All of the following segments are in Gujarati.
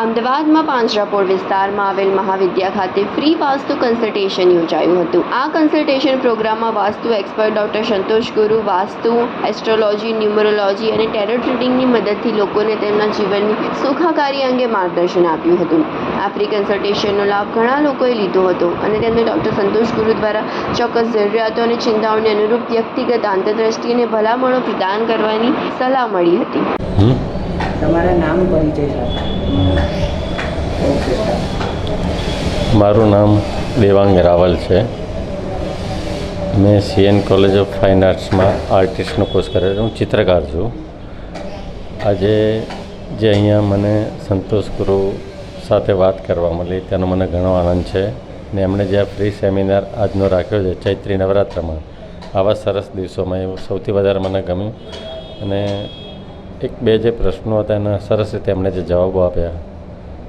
અમદાવાદમાં પાંજરાપોળ વિસ્તારમાં આવેલ મહાવિદ્યા ખાતે ફ્રી વાસ્તુ કન્સલ્ટેશન યોજાયું હતું. આ કન્સલ્ટેશન પ્રોગ્રામમાં વાસ્તુ એક્સપર્ટ ડોક્ટર સંતોષ ગુરુ વાસ્તુ એસ્ટ્રોલોજી ન્યુમરોલોજી અને ટેરર રીડિંગની મદદથી લોકોને તેમના જીવનની સુખાકારી અંગે માર્ગદર્શન આપ્યું હતું. આ ફ્રી કન્સલ્ટેશનનો લાભ ઘણા લોકોએ લીધો હતો અને તેમને ડોક્ટર સંતોષ ગુરુ દ્વારા ચોક્કસ જરૂરિયાતો અને ચિંતાઓને અનુરૂપ વ્યક્તિગત આંતરદ્રષ્ટિ અને ભલામણો પ્રદાન કરવાની સલાહ મળી હતી. તમારા નામ પરિચય મારું નામ દેવાંગ રાવલ છે. મેં સીએન કોલેજ ઓફ ફાઇન આર્ટ્સમાં આર્ટિસ્ટનો કોર્સ કર્યો છે હું ચિત્રકાર છું. આજે જે અહીંયા મને સંતોષ ગુરુ સાથે વાત કરવા મળી, તેનો મને ઘણો આનંદ છે ને એમણે જે ફ્રી સેમિનાર આજનો રાખ્યો છે, ચૈત્રી નવરાત્રમાં, આવા સરસ દિવસોમાં એવું સૌથી વધારે મને ગમ્યું. અને એક બે જે પ્રશ્નો હતા એના સરસ રીતે એમણે જે જવાબો આપ્યા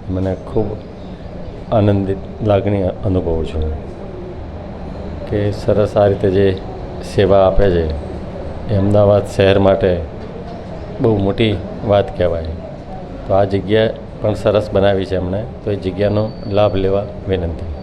મને ખૂબ આનંદિત લાગણી અનુભવું છું. કે સરસ આ રીતે જે સેવા આપે છે, એ અમદાવાદ શહેર માટે બહુ મોટી વાત કહેવાય. તો આ જગ્યા પણ સરસ બનાવી છે એમણે, તો એ જગ્યાનો લાભ લેવા વિનંતી.